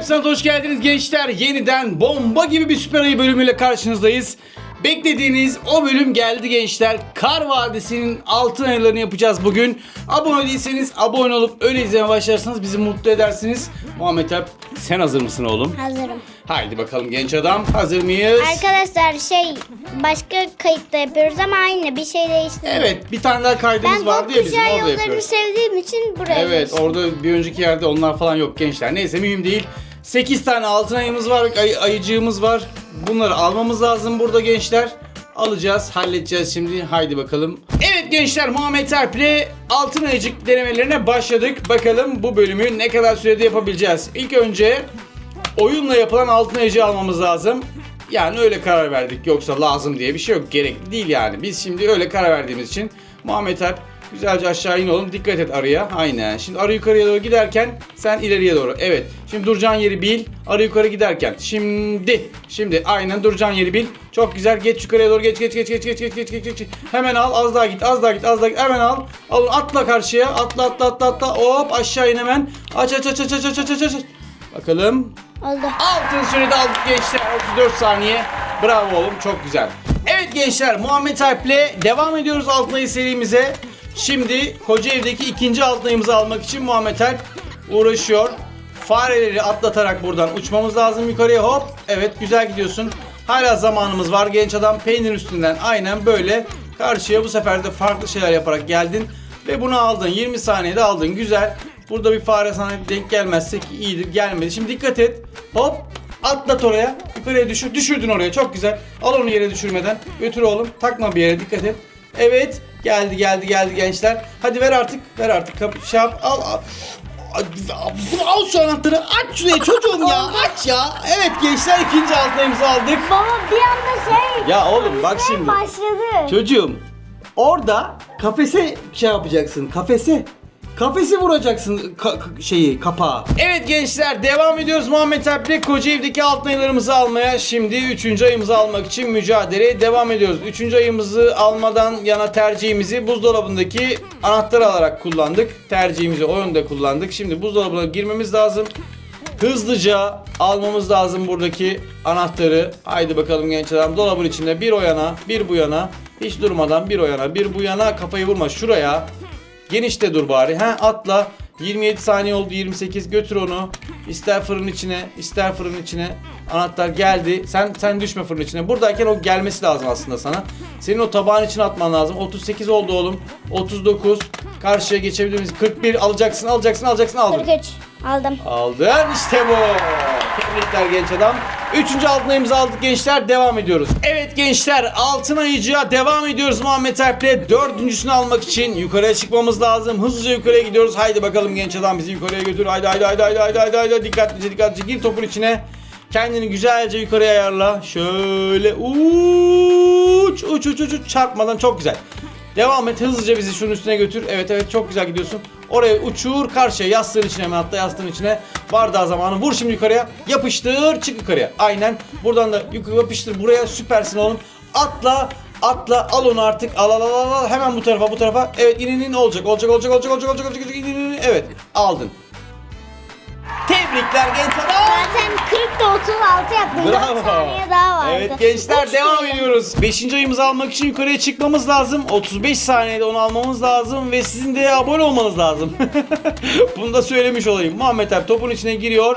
Hepsiniz hoş geldiniz gençler. Yeniden bomba gibi bir süper ayı bölümüyle karşınızdayız. Beklediğiniz o bölüm geldi gençler. Kar Vadisi'nin altın aylarını yapacağız bugün. Abone değilseniz abone olup öyle izlemeye başlarsanız bizi mutlu edersiniz. Muhammed Alp sen hazır mısın oğlum? Hazırım. Haydi bakalım genç adam. Hazır mıyız? Arkadaşlar şey başka kayıtta yapıyoruz ama aynı bir şey değiştirmiyor. Evet bir tane daha kaydımız Ben vardı ya bizim orada yapıyoruz. sevdiğim için buraya Evet orada bir önceki yerde onlar falan yok gençler. Neyse mühim değil. 8 tane altın ayımız var, ay- ayıcığımız var. Bunları almamız lazım burada gençler. Alacağız, halledeceğiz şimdi. Haydi bakalım. Evet gençler Muhammed Alp'le altın ayıcık denemelerine başladık. Bakalım bu bölümü ne kadar sürede yapabileceğiz. İlk önce oyunla yapılan altın ayıcı almamız lazım. Yani öyle karar verdik. Yoksa lazım diye bir şey yok. Gerekli değil yani. Biz şimdi öyle karar verdiğimiz için Muhammed Alp güzelce aşağı in oğlum. Dikkat et arıya. Aynen. Şimdi arı yukarıya doğru giderken sen ileriye doğru. Evet. Şimdi duracağın yeri bil. Arı yukarı giderken. Şimdi. Şimdi aynen duracağın yeri bil. Çok güzel. Geç yukarıya doğru. Geç geç geç geç geç geç geç geç geç. Hemen al. Az daha git. Az daha git. Az daha git. Hemen al. Al atla karşıya. Atla atla atla atla. Hop aşağı in hemen. Aç aç aç aç aç aç aç aç. Bakalım. Oldu. Altın sürede aldık gençler 34 saniye. Bravo oğlum çok güzel. Evet gençler Muhammed Alp'le devam ediyoruz altın ayı serimize. Şimdi Kocaeli'deki ikinci altın ayımızı almak için Muhammed Alp uğraşıyor. Fareleri atlatarak buradan uçmamız lazım yukarıya hop. Evet güzel gidiyorsun. Hala zamanımız var genç adam peynir üstünden aynen böyle karşıya bu sefer de farklı şeyler yaparak geldin. Ve bunu aldın 20 saniyede aldın güzel. Burada bir fare sana denk gelmezse ki iyidir gelmedi. Şimdi dikkat et. Hop atlat oraya. Yukarıya düşür. Düşürdün oraya çok güzel. Al onu yere düşürmeden. Götür oğlum. Takma bir yere dikkat et. Evet. Geldi geldi geldi gençler. Hadi ver artık. Ver artık. Kapı şey yap. Al al. Bunu al şu anahtarı. Aç şurayı çocuğum ya. Aç ya. Evet gençler ikinci altınımızı aldık. Baba bir anda şey Ya oğlum bak şimdi. başladı. Çocuğum orada kafese şey yapacaksın kafese. Kafesi vuracaksın ka- şeyi kapağı. Evet gençler devam ediyoruz Muhammed Alp'le Kocaeli'deki altın ayılarımızı almaya. Şimdi 3. ayımızı almak için mücadeleye devam ediyoruz. 3. ayımızı almadan yana tercihimizi buzdolabındaki anahtarı alarak kullandık. Tercihimizi o yönde kullandık. Şimdi buzdolabına girmemiz lazım. Hızlıca almamız lazım buradaki anahtarı. Haydi bakalım genç adam. Dolabın içinde bir o yana, bir bu yana. Hiç durmadan bir o yana, bir bu yana. Kafayı vurma şuraya. Genişte dur bari. Ha atla. 27 saniye oldu 28 götür onu. İster fırın içine, ister fırın içine. Anahtar geldi. Sen sen düşme fırın içine. Buradayken o gelmesi lazım aslında sana. Senin o tabağın içine atman lazım. 38 oldu oğlum. 39. Karşıya geçebilir miyiz? 41 alacaksın, alacaksın, alacaksın aldın. 43 aldım. Aldın işte bu. Tebrikler genç adam. Üçüncü altın ayımızı aldık gençler. Devam ediyoruz. Evet gençler altın ayıcıya devam ediyoruz Muhammed Alp'le. Dördüncüsünü almak için yukarıya çıkmamız lazım. Hızlıca yukarıya gidiyoruz. Haydi bakalım genç adam bizi yukarıya götür. Haydi haydi haydi haydi haydi haydi. haydi. Dikkatlice dikkatlice gir topun içine. Kendini güzelce yukarıya ayarla. Şöyle uç uç uç uç uç çarpmadan çok güzel. Devam et hızlıca bizi şunun üstüne götür. Evet evet çok güzel gidiyorsun. Oraya uçur karşıya yastığın içine hemen atla yastığın içine. Bardağı zamanı vur şimdi yukarıya. Yapıştır çık yukarıya. Aynen. Buradan da yukarı yapıştır buraya süpersin oğlum. Atla atla al onu artık al al al al, hemen bu tarafa bu tarafa. Evet in in olacak olacak olacak olacak olacak olacak olacak in, in, in. Evet aldın. Tebrikler genç adam. Zaten 40 da 36 yaptım. 4 Bravo. saniye daha vardı. Evet gençler Üç devam saniye. ediyoruz. 5. ayımızı almak için yukarıya çıkmamız lazım. 35 saniyede onu almamız lazım ve sizin de abone olmanız lazım. Bunu da söylemiş olayım. Muhammed Alp topun içine giriyor.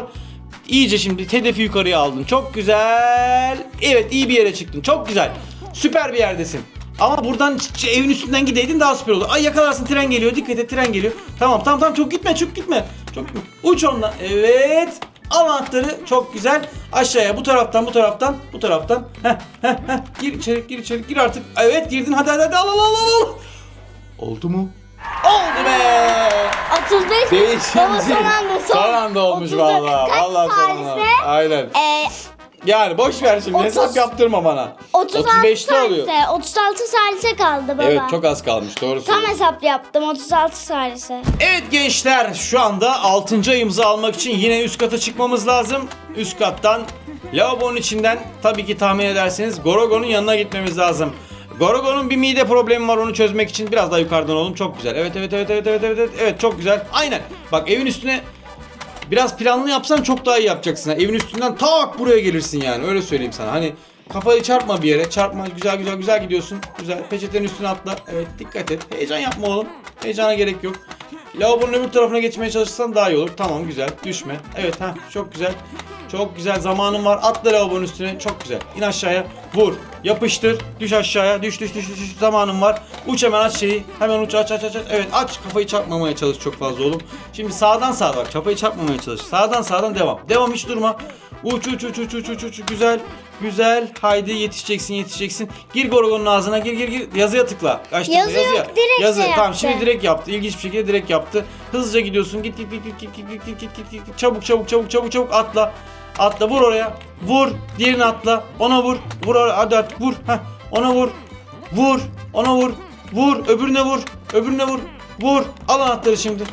İyice şimdi hedefi yukarıya aldın. Çok güzel. Evet iyi bir yere çıktın. Çok güzel. Süper bir yerdesin. Ama buradan evin üstünden gideydin daha süper olur. Ay yakalarsın tren geliyor. Dikkat et tren geliyor. Tamam tamam tamam çok gitme çok gitme. Çok gitme. Uç ondan. Evet. Al anahtarı. Çok güzel. Aşağıya bu taraftan bu taraftan bu taraftan. Heh, heh, heh. Gir içeri gir içeri gir artık. Evet girdin hadi hadi hadi al al al al. Oldu mu? Oldu be. 35 Değişince. Baba son anda son. Son anda olmuş 34. valla. Kaç Valla son anda. Aynen. Ee, Yani boş ver şimdi 30 hesap yaptırma bana. 36 35'te oluyor. salise. 36 salise kaldı baba. Evet çok az kalmış doğru Tam söylüyorsun. hesap yaptım 36 salise. Evet gençler şu anda 6. ayımızı almak için yine üst kata çıkmamız lazım. Üst kattan lavabonun içinden tabii ki tahmin ederseniz Gorogo'nun yanına gitmemiz lazım. Gorogo'nun bir mide problemi var onu çözmek için biraz daha yukarıdan oğlum çok güzel. Evet evet evet evet evet evet evet, evet çok güzel. Aynen. Bak evin üstüne Biraz planlı yapsan çok daha iyi yapacaksın. Ha, Evin üstünden tak buraya gelirsin yani. Öyle söyleyeyim sana. Hani kafayı çarpma bir yere. Çarpma. Güzel güzel güzel gidiyorsun. Güzel. Peçetenin üstüne atla. Evet dikkat et. Heyecan yapma oğlum. Heyecana gerek yok. Lavabonun öbür tarafına geçmeye çalışırsan daha iyi olur. Tamam güzel. Düşme. Evet ha çok güzel. Çok güzel zamanın var. Atla lavabonun üstüne. Çok güzel. İn aşağıya. Vur. Yapıştır. Düş aşağıya. Düş düş düş düş. düş. Zamanın var. Uç hemen aç şeyi. Hemen uç aç aç aç. aç. Evet aç. Kafayı çarpmamaya çalış çok fazla oğlum. Şimdi sağdan sağa bak. Kafayı çarpmamaya çalış. Sağdan sağdan devam. Devam hiç durma. Uç uç uç uç uç uç uç. Güzel. Güzel. Haydi yetişeceksin yetişeceksin. Gir Gorgon'un ağzına. Gir gir gir. Yazıya tıkla. Kaç tıkla? Yazı yok, direkt Yazı. şey Tamam yaptı. şimdi direkt yaptı. İlginç bir şekilde direkt yaptı. Hızlıca gidiyorsun. Git git git git git git git git git git git. Çabuk çabuk çabuk çabuk çabuk atla. Atla vur oraya. Vur. Diğerini atla. Ona vur. Vur oraya. Hadi artık vur. Heh. Ona vur. Vur. Ona vur. Vur. Öbürüne vur. Öbürüne vur. Vur. Al anahtarı şimdi.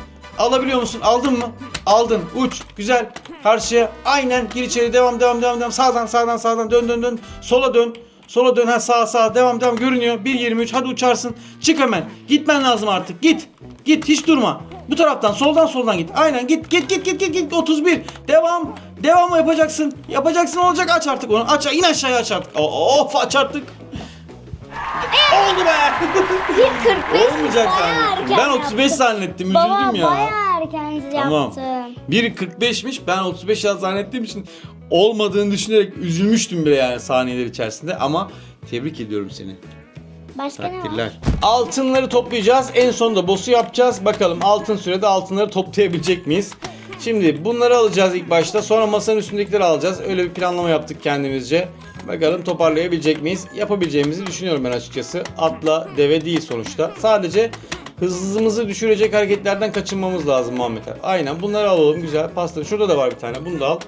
Alabiliyor musun? Aldın mı? Aldın. Uç. Güzel. Karşıya. Aynen. Gir içeri. Devam devam devam devam. Sağdan sağdan sağdan dön dön dön. Sola dön. Sola dön. Ha sağa sağa. Devam devam. Görünüyor. 1.23. Hadi uçarsın. Çık hemen. Gitmen lazım artık. Git. Git. Hiç durma. Bu taraftan soldan soldan git. Aynen git git git git git git 31. Devam. Devam yapacaksın. Yapacaksın olacak aç artık onu. Aç in aşağıya aç artık. Of aç artık. Oldu be. 45 Olmayacak zannettim. Ben 35 yaptın. zannettim. Baba Üzüldüm ya. bayağı erken Tamam. yaptın. Biri 45'miş ben 35 yaz zannettiğim için olmadığını düşünerek üzülmüştüm bile yani saniyeler içerisinde ama tebrik ediyorum seni. Başka ne var? Takdirler. Altınları toplayacağız. En sonunda boss'u yapacağız. Bakalım altın sürede altınları toplayabilecek miyiz? Şimdi bunları alacağız ilk başta. Sonra masanın üstündekileri alacağız. Öyle bir planlama yaptık kendimizce. Bakalım toparlayabilecek miyiz? Yapabileceğimizi düşünüyorum ben açıkçası. Atla deve değil sonuçta. Sadece hızımızı düşürecek hareketlerden kaçınmamız lazım Muhammed abi. Aynen bunları alalım güzel. Pasta şurada da var bir tane. Bunu da al.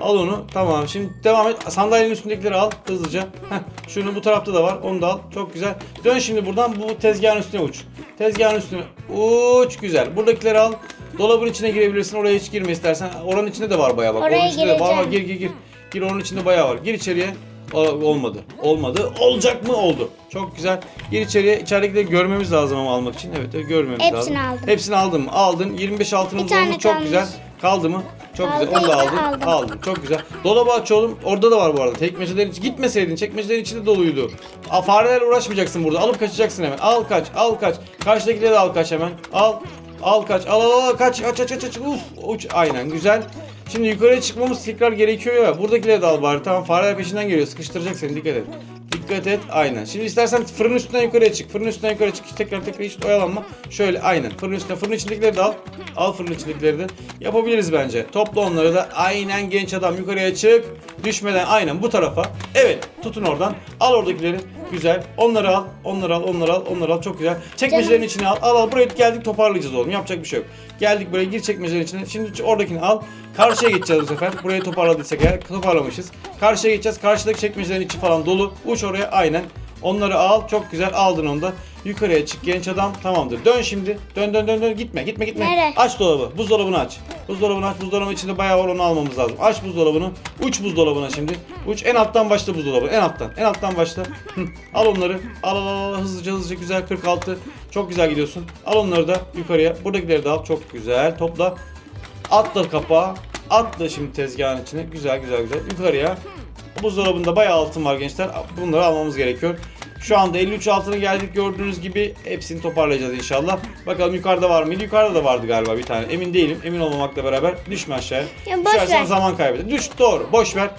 Al onu. Tamam. Şimdi devam et. Sandalyenin üstündekileri al hızlıca. Heh. Şunu bu tarafta da var. Onu da al. Çok güzel. Dön şimdi buradan bu tezgahın üstüne uç. Tezgahın üstüne uç. Güzel. Buradakileri al. Dolabın içine girebilirsin. Oraya hiç girme istersen. Oranın içinde de var bayağı bak. Oraya Oranın içinde de var. var. gireceğim. Gir gir gir. Gir onun içinde bayağı var. Gir içeriye. Olmadı. Olmadı. Olacak mı? Oldu. Çok güzel. Gir içeriye. İçeridekileri görmemiz lazım ama almak için. Evet, evet görmemiz Hepsini lazım. aldım. Hepsini aldın mı? Aldın. 25 altınımız Bir tane olmuş. Çok kalmış. güzel. Kaldı mı? Çok güzel. Onu da aldın. aldım. Aldın. Çok güzel. Dolabı aç oğlum. Orada da var bu arada. Çekmecelerin içi. Gitmeseydin. Çekmecelerin içinde doluydu. Aa, farelerle uğraşmayacaksın burada. Alıp kaçacaksın hemen. Al kaç. Al kaç. Karşıdakileri de al kaç hemen. Al. Al kaç. Al al al kaç. Aç aç aç aç. Uf. Uç. Aynen. Güzel. Şimdi yukarıya çıkmamız tekrar gerekiyor ya. Buradakileri de al bari. Tamam fareler peşinden geliyor. Sıkıştıracak seni. Dikkat et. Dikkat et. Aynen. Şimdi istersen fırın üstünden yukarıya çık. Fırın üstünden yukarı çık. Tekrar tekrar hiç oyalanma. Şöyle aynen. Fırın üstüne. Fırın içindekileri de al. Al fırın içindekileri de. Yapabiliriz bence. Topla onları da. Aynen genç adam yukarıya çık. Düşmeden aynen bu tarafa. Evet. Tutun oradan. Al oradakileri. Güzel. Onları al. Onları al. Onları al. Onları al. Çok güzel. Çekmecelerin içine al. Al al. Buraya geldik toparlayacağız oğlum. Yapacak bir şey yok. Geldik buraya gir çekmecelerin içine. Şimdi oradakini al. Karşıya geçeceğiz bu sefer. Burayı toparladıysak eğer toparlamışız. Karşıya geçeceğiz. Karşıdaki çekmecelerin içi falan dolu. Uç oraya aynen. Onları al. Çok güzel aldın onu da. Yukarıya çık genç adam. Tamamdır. Dön şimdi. Dön dön dön dön. Gitme gitme gitme. Nereye? Aç dolabı. Buzdolabını aç. Buzdolabını aç. Buzdolabının içinde bayağı var onu almamız lazım. Aç buzdolabını. Uç buzdolabına şimdi. Uç en alttan başla buzdolabı. En alttan. En alttan başla. Hı. Al onları. Al al al. al. Hızlıca hızlıca güzel 46. Çok güzel gidiyorsun. Al onları da yukarıya. Buradakileri de al. Çok güzel. Topla. Atla kapağı. Atla şimdi tezgahın içine. Güzel güzel güzel. Yukarıya. Buzdolabında bayağı altın var gençler. Bunları almamız gerekiyor. Şu anda 53 altına geldik gördüğünüz gibi hepsini toparlayacağız inşallah. Bakalım yukarıda var mıydı? Yukarıda da vardı galiba bir tane. Emin değilim. Emin olmamakla beraber düşme aşağıya. Ya boş Düşersen ver. zaman kaybeder. Düş doğru. Boş ver.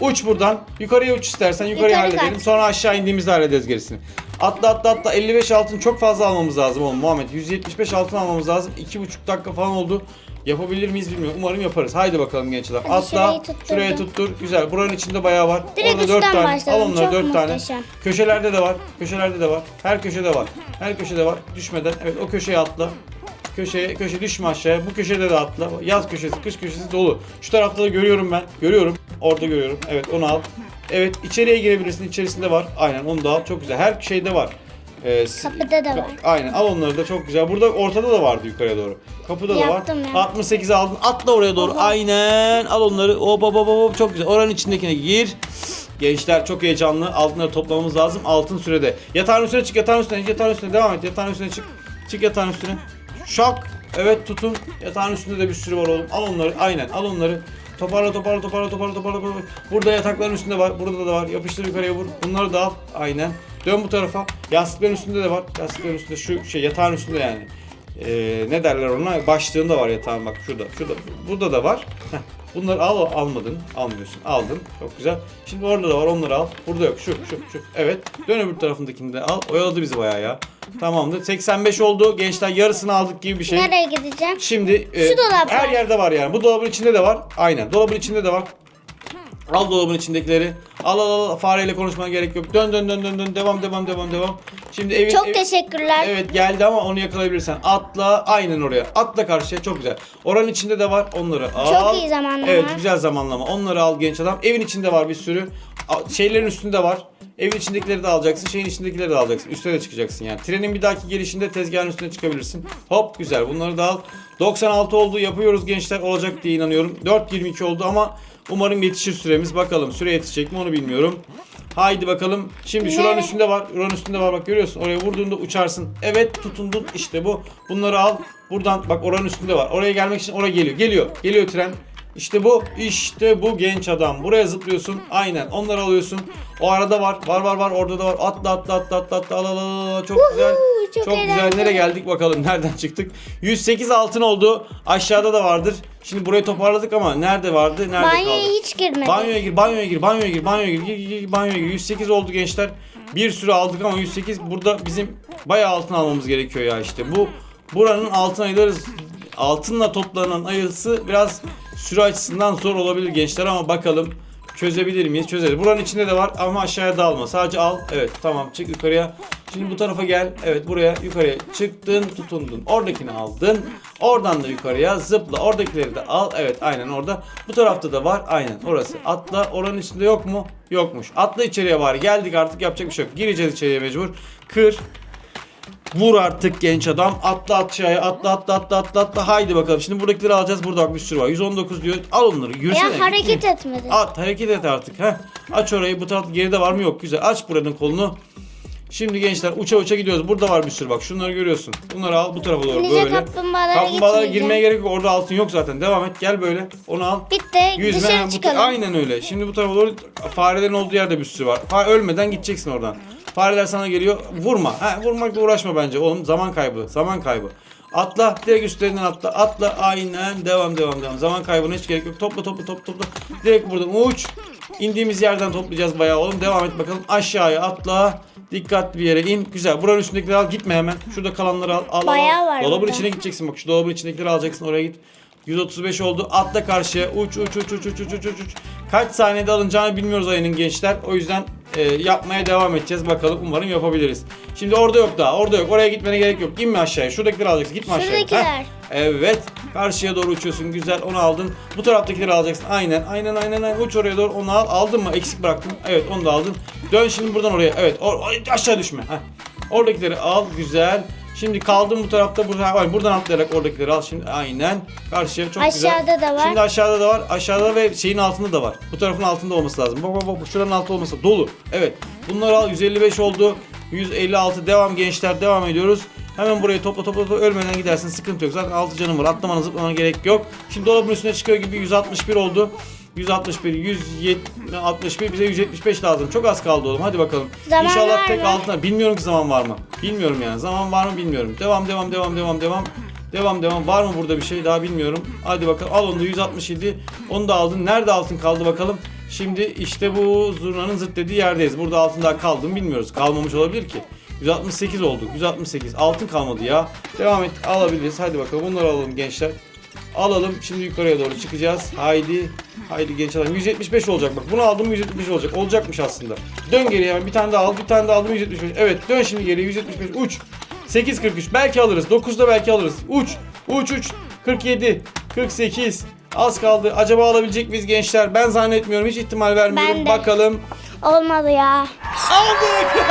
Uç buradan. Yukarıya uç istersen. Yukarıya Yukarı halledelim. kaç. Sonra aşağı indiğimizde hallederiz gerisini. Atla atla atla. 55 altın çok fazla almamız lazım oğlum Muhammed. 175 altın almamız lazım. 2,5 dakika falan oldu. Yapabilir miyiz bilmiyorum. Umarım yaparız. Haydi bakalım gençler. Hadi Atla. şurayı tutturdum. Şuraya tuttur. Güzel. Buranın içinde bayağı var. Direkt Orada 4 üstten tane. Al onları Çok 4 tane. muhteşem. Köşelerde de var. Köşelerde de var. Her köşede var. Her köşede var. Düşmeden. Evet o köşeye atla. Köşeye, köşe düşme aşağıya. Bu köşede de atla. Yaz köşesi, kış köşesi dolu. Şu tarafta da görüyorum ben. Görüyorum. Orada görüyorum. Evet onu al. Evet içeriye girebilirsin. İçerisinde var. Aynen onu da al. Çok güzel. Her şeyde var. Ee, s- Kapıda da var. Aynen al onları da çok güzel. Burada ortada da vardı yukarıya doğru. Kapıda da Yaptım var. ya. 68 aldın. Atla oraya doğru. Aynen. Al onları. Hop hop hop hop. Çok güzel. Oranın içindekine gir. Gençler çok heyecanlı. Altınları toplamamız lazım. Altın sürede. Yatağın üstüne çık. Yatağın üstüne. Yatağın üstüne devam et. Yatağın üstüne çık. Çık yatağın üstüne. Şok. Evet tutun. Yatağın üstünde de bir sürü var oğlum. Al onları. Aynen al onları. Toparla toparla toparla toparla toparla. toparla. Burada yatakların üstünde var. Burada da var. Yapıştır yukarıya vur. Bunları da al. Aynen. Dön bu tarafa. Yastıkların üstünde de var. Yastıkların üstünde şu şey yatağın üstünde yani. Ee, ne derler ona? Başlığında var yatağın bak şurada. Şurada. Burada da var. Heh. Bunları al almadın. Almıyorsun. Aldın. Çok güzel. Şimdi orada da var. Onları al. Burada yok. Şu şu şu. Evet. Dön öbür tarafındakini de al. Oyaladı bizi bayağı ya. Tamamdır. 85 oldu. Gençler yarısını aldık gibi bir şey. Nereye gideceğim? Şimdi e, Şu dolapta. her yerde var yani. Bu dolabın içinde de var. Aynen. Dolabın içinde de var. Al dolabın içindekileri. Al al al. Fareyle konuşmana gerek yok. Dön dön dön dön dön. Devam devam devam devam. Şimdi evin Çok ev- teşekkürler. Evet geldi ama onu yakalayabilirsen. Atla aynen oraya. Atla karşıya çok güzel. Oranın içinde de var. Onları al. Çok iyi zamanlama. Evet güzel zamanlama. Onları al genç adam. Evin içinde var bir sürü. A- Şeylerin üstünde var. Evin içindekileri de alacaksın. Şeyin içindekileri de alacaksın. Üstüne de çıkacaksın yani. Trenin bir dahaki gelişinde tezgahın üstüne çıkabilirsin. Hop güzel. Bunları da al. 96 oldu. Yapıyoruz gençler. Olacak diye inanıyorum. 4.22 oldu ama umarım yetişir süremiz. Bakalım süre yetişecek mi onu bilmiyorum. Haydi bakalım. Şimdi şuranın üstünde var. Şuranın üstünde var bak görüyorsun. Oraya vurduğunda uçarsın. Evet tutundun. İşte bu. Bunları al. Buradan bak oranın üstünde var. Oraya gelmek için oraya geliyor. Geliyor. Geliyor tren. İşte bu. İşte bu genç adam. Buraya zıplıyorsun. Aynen. Onları alıyorsun. O arada var. Var var var. Orada da var. Atla atla atla atla atla. Al al al. Çok güzel. çok Çok güzel. Nereye geldik bakalım. Nereden çıktık? 108 altın oldu. Aşağıda da vardır. Şimdi burayı toparladık ama nerede vardı? Nerede Banyoya kaldı? hiç girmedim. Banyoya gir, banyoya gir, banyoya gir, banyoya gir, gir, gir, gir, banyoya gir. 108 oldu gençler. Bir sürü aldık ama 108 burada bizim bayağı altın almamız gerekiyor ya işte. Bu buranın altın ayıları altınla toplanan ayısı biraz süre açısından zor olabilir gençler ama bakalım çözebilir miyiz? Çözeriz. Buranın içinde de var ama aşağıya dağılma. Sadece al. Evet tamam çık yukarıya. Şimdi bu tarafa gel. Evet buraya yukarıya çıktın tutundun. Oradakini aldın. Oradan da yukarıya zıpla. Oradakileri de al. Evet aynen orada. Bu tarafta da var. Aynen orası. Atla. Oranın içinde yok mu? Yokmuş. Atla içeriye var. Geldik artık yapacak bir şey yok. Gireceğiz içeriye mecbur. Kır. Vur artık genç adam. Atla aşağıya. Atla atla atla atla atla. Haydi bakalım. Şimdi buradakileri alacağız. Burada bak bir sürü var. 119 diyor. Al onları. Yürüsene. Ya hareket etmedi. At hareket et artık. Heh. Aç orayı. Bu tarafta geride var mı? Yok. Güzel. Aç buranın kolunu. Şimdi gençler uça uça gidiyoruz. Burada var bir sürü bak. Şunları görüyorsun. Bunları al bu tarafa doğru Ninja böyle. kaplumbağalara Kaplumbağalara gitmeyeceğim. girmeye gerek yok. Orada altın yok zaten. Devam et. Gel böyle. Onu al. Bitti. Yüzme. Dışarı bu- çıkalım. Aynen öyle. Şimdi bu tarafa doğru farelerin olduğu yerde bir sürü var. Fa ölmeden gideceksin oradan. Fareler sana geliyor. Vurma. Ha, vurmakla uğraşma bence. Oğlum zaman kaybı. Zaman kaybı. Atla. Direkt üstlerinden atla. Atla. Aynen. Devam devam devam. Zaman kaybına hiç gerek yok. Topla topla topla topla. Direkt buradan uç. İndiğimiz yerden toplayacağız bayağı oğlum. Devam et bakalım. Aşağıya atla. Dikkatli bir yere in. Güzel. Buranın üstündekileri al. Gitme hemen. Şurada kalanları al. al al, Bayağı var Dolabın burada. içine gideceksin bak. Şu dolabın içindekileri alacaksın. Oraya git. 135 oldu. Atla karşıya. Uç uç uç uç uç uç uç uç. Kaç saniyede alınacağını bilmiyoruz ayının gençler. O yüzden e, yapmaya devam edeceğiz. Bakalım umarım yapabiliriz. Şimdi orada yok daha. Orada yok. Oraya gitmene gerek yok. İnme aşağıya. Şuradakileri alacaksın. Gitme aşağıya. Şuradakiler. Heh. Evet. Karşıya doğru uçuyorsun. Güzel. Onu aldın. Bu taraftakileri alacaksın. Aynen. Aynen aynen aynen. Uç oraya doğru. Onu al. Aldın mı? Eksik bıraktın. Evet onu da aldın. Dön şimdi buradan oraya. Evet. Or- aşağı düşme. Heh. Oradakileri al. Güzel. Şimdi kaldın bu tarafta buradan, ay, buradan atlayarak oradakileri al şimdi. Aynen. Karşıya çok güzel. Aşağıda da var. Şimdi aşağıda da var. Aşağıda ve şeyin altında da var. Bu tarafın altında olması lazım. Bak bak bak şuranın altı olması dolu. Evet. Bunları al 155 oldu. 156 devam gençler devam ediyoruz. Hemen burayı topla topla topla ölmeden gidersin sıkıntı yok. Zaten 6 canım var. Atlamana zıplamana gerek yok. Şimdi dolabın üstüne çıkıyor gibi 161 oldu. 161, 161 bize 175 lazım. Çok az kaldı oğlum. Hadi bakalım. Zaman İnşallah var tek mı? altına. Bilmiyorum ki zaman var mı? Bilmiyorum yani. Zaman var mı bilmiyorum. Devam devam devam devam devam. Devam devam. Var mı burada bir şey daha bilmiyorum. Hadi bakalım. Al onu da 167. Onu da aldın. Nerede altın kaldı bakalım. Şimdi işte bu zurnanın zıt dediği yerdeyiz. Burada altın daha kaldı mı bilmiyoruz. Kalmamış olabilir ki. 168 oldu. 168. Altın kalmadı ya. Devam et. Alabiliriz. Hadi bakalım. Bunları alalım gençler. Alalım. Şimdi yukarıya doğru çıkacağız. Haydi. Haydi genç adam. 175 olacak bak. Bunu aldım 175 olacak. Olacakmış aslında. Dön geriye hemen. Bir tane daha al. Bir tane daha aldım 175. Evet. Dön şimdi geriye 175. Uç. 8.43. Belki alırız. 9'da belki alırız. Uç. Uç uç. 47. 48. Az kaldı. Acaba alabilecek miyiz gençler? Ben zannetmiyorum. Hiç ihtimal vermiyorum. Ben de. Bakalım. Olmadı ya. Aldık.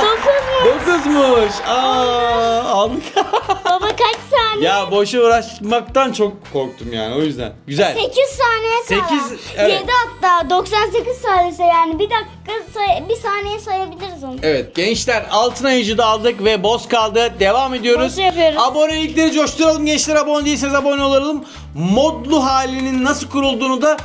Dokuz mu? Dokuzmuş. Aa, aldık. Baba kaç saniye? ya boşa uğraşmaktan çok korktum yani o yüzden. Güzel. 8 saniye kala. Sekiz, evet. 7 hatta 98 saniye yani bir dakika say- bir saniye sayabiliriz onu. Evet gençler altın ayıcı da aldık ve boss kaldı. Devam ediyoruz. Yapıyoruz. Abonelikleri coşturalım gençler. Abone değilseniz abone olalım. Modlu halinin nasıl kurulduğunu da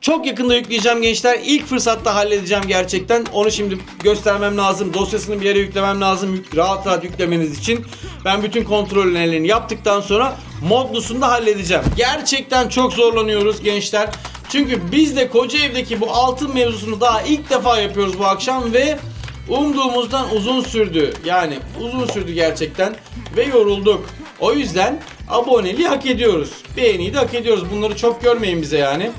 çok yakında yükleyeceğim gençler. İlk fırsatta halledeceğim gerçekten. Onu şimdi göstermem lazım. Dosyasını bir yere yüklemem lazım. Rahat rahat yüklemeniz için. Ben bütün kontrollerini yaptıktan sonra modlusunu da halledeceğim. Gerçekten çok zorlanıyoruz gençler. Çünkü biz de koca evdeki bu altın mevzusunu daha ilk defa yapıyoruz bu akşam ve umduğumuzdan uzun sürdü. Yani uzun sürdü gerçekten ve yorulduk. O yüzden aboneliği hak ediyoruz. Beğeniyi de hak ediyoruz. Bunları çok görmeyin bize yani.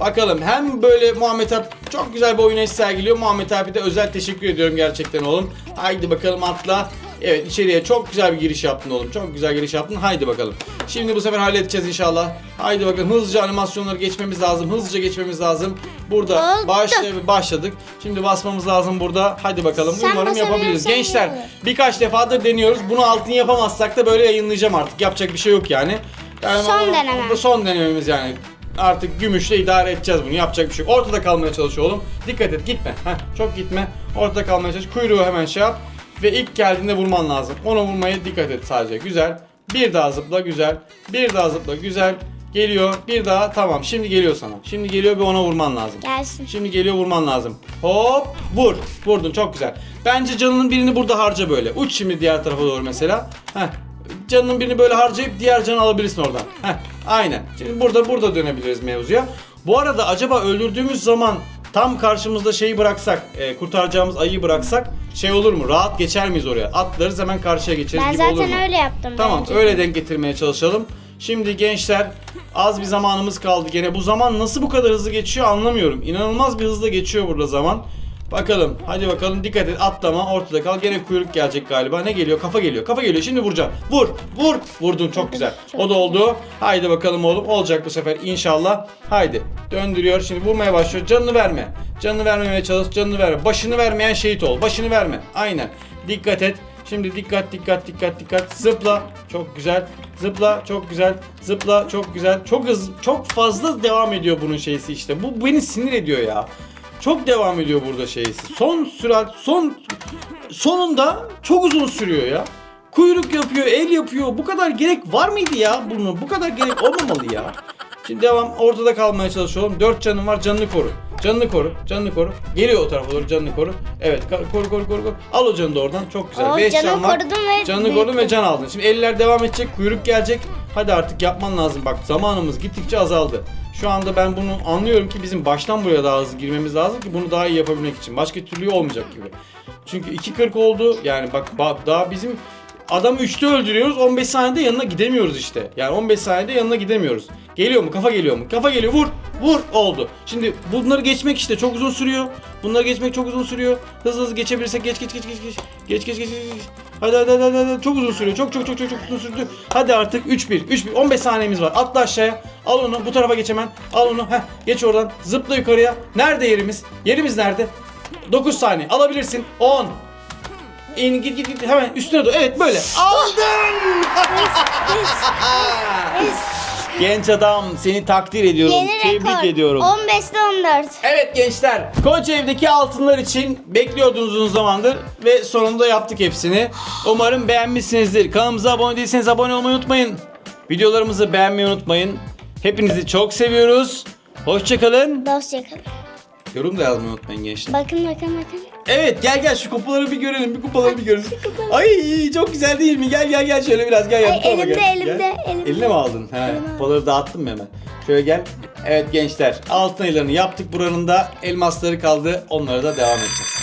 Bakalım hem böyle Muhammed Alp çok güzel bir oynayış sergiliyor. Muhammed Alp'e de özel teşekkür ediyorum gerçekten oğlum. Haydi bakalım atla. Evet içeriye çok güzel bir giriş yaptın oğlum. Çok güzel giriş yaptın. Haydi bakalım. Şimdi bu sefer halledeceğiz inşallah. Haydi bakalım hızlıca animasyonları geçmemiz lazım. Hızlıca geçmemiz lazım. Burada Oldu. başla- başladık. Şimdi basmamız lazım burada. Hadi bakalım. Sen Umarım yapabiliriz. Gençler olur. birkaç defadır deniyoruz. Bunu altın yapamazsak da böyle yayınlayacağım artık. Yapacak bir şey yok yani. yani Son deneme. Bu son denememiz yani. Artık gümüşle idare edeceğiz bunu. Yapacak bir şey yok. Ortada kalmaya çalış oğlum. Dikkat et gitme. Heh, çok gitme. Ortada kalmaya çalış. Kuyruğu hemen şey yap. Ve ilk geldiğinde vurman lazım. Ona vurmaya dikkat et sadece. Güzel. Bir daha zıpla güzel. Bir daha zıpla güzel. Geliyor. Bir daha tamam. Şimdi geliyor sana. Şimdi geliyor ve ona vurman lazım. Gelsin. Şimdi geliyor vurman lazım. Hop vur. Vurdun çok güzel. Bence canının birini burada harca böyle. Uç şimdi diğer tarafa doğru mesela. Heh. Canının birini böyle harcayıp diğer canı alabilirsin oradan. Heh. Aynen. Şimdi burada burada dönebiliriz mevzuya. Bu arada acaba öldürdüğümüz zaman tam karşımızda şeyi bıraksak, e, kurtaracağımız ayıyı bıraksak şey olur mu? Rahat geçer miyiz oraya? Atlarız hemen karşıya geçeriz Ben gibi olur zaten mu? öyle yaptım. Tamam bence. öyle denk getirmeye çalışalım. Şimdi gençler az bir zamanımız kaldı gene. Bu zaman nasıl bu kadar hızlı geçiyor anlamıyorum. İnanılmaz bir hızla geçiyor burada zaman. Bakalım hadi bakalım dikkat et atlama ortada kal. Gene kuyruk gelecek galiba. Ne geliyor? Kafa geliyor. Kafa geliyor. Şimdi vuracağım. Vur vur. Vurdun çok güzel. O da oldu. Haydi bakalım oğlum. Olacak bu sefer inşallah. Haydi. Döndürüyor. Şimdi vurmaya başlıyor. Canını verme. Canını vermemeye çalış. Canını verme. Başını vermeyen şehit ol. Başını verme. Aynen. Dikkat et. Şimdi dikkat dikkat dikkat dikkat. Zıpla. Çok güzel. Zıpla. Çok güzel. Zıpla. Çok güzel. Çok hızlı. Çok fazla devam ediyor bunun şeysi işte. Bu beni sinir ediyor ya. Çok devam ediyor burada şeysi. Son sürat son sonunda çok uzun sürüyor ya. Kuyruk yapıyor, el yapıyor. Bu kadar gerek var mıydı ya bunu? Bu kadar gerek olmamalı ya. Şimdi devam ortada kalmaya çalışıyorum. Dört canım var canını koru. Canını koru. Canını koru. Geliyor o tarafa doğru canını koru. Evet koru koru koru koru. Al o canı da oradan. Çok güzel. Beş canını can var. korudum ve Canını korudun ve can aldın. Şimdi eller devam edecek. Kuyruk gelecek. Hadi artık yapman lazım. Bak zamanımız gittikçe azaldı. Şu anda ben bunu anlıyorum ki bizim baştan buraya daha hızlı girmemiz lazım ki bunu daha iyi yapabilmek için. Başka türlü olmayacak gibi. Çünkü 2.40 oldu. Yani bak, bak daha bizim Adamı 3'te öldürüyoruz. 15 saniyede yanına gidemiyoruz işte. Yani 15 saniyede yanına gidemiyoruz. Geliyor mu? Kafa geliyor mu? Kafa geliyor. Vur. Vur. Oldu. Şimdi bunları geçmek işte çok uzun sürüyor. Bunları geçmek çok uzun sürüyor. Hızlı hızlı geçebilirsek geç geç geç geç geç. Geç geç geç geç. hadi hadi hadi. hadi. Çok uzun sürüyor. Çok çok çok çok çok uzun sürdü. Hadi artık 3-1. 3-1. 15 saniyemiz var. Atla aşağıya. Al onu. Bu tarafa geç hemen. Al onu. Heh. Geç oradan. Zıpla yukarıya. Nerede yerimiz? Yerimiz nerede? 9 saniye. Alabilirsin. 10, İn git git git hemen üstüne doğru. Evet böyle. Aldın. Genç adam seni takdir ediyorum. Yeni Tebrik rekor. ediyorum. 15'te 14. Evet gençler. Koca evdeki altınlar için bekliyordunuz uzun zamandır ve sonunda yaptık hepsini. Umarım beğenmişsinizdir. Kanalımıza abone değilseniz abone olmayı unutmayın. Videolarımızı beğenmeyi unutmayın. Hepinizi çok seviyoruz. Hoşçakalın. Dosya kalın. Yorum da yazmayı unutmayın gençler. Bakın bakın bakın. Evet gel gel şu kupaları bir görelim. Bir kupaları bir görelim. Ay çok güzel değil mi? Gel gel gel şöyle biraz gel. gel. Ay, elimde, gel. elimde, Gel. elimde. Eline mi aldın? He, kupaları dağıttın mı hemen? Şöyle gel. Evet gençler altın ayılarını yaptık buranın da elmasları kaldı. Onlara da devam edeceğiz.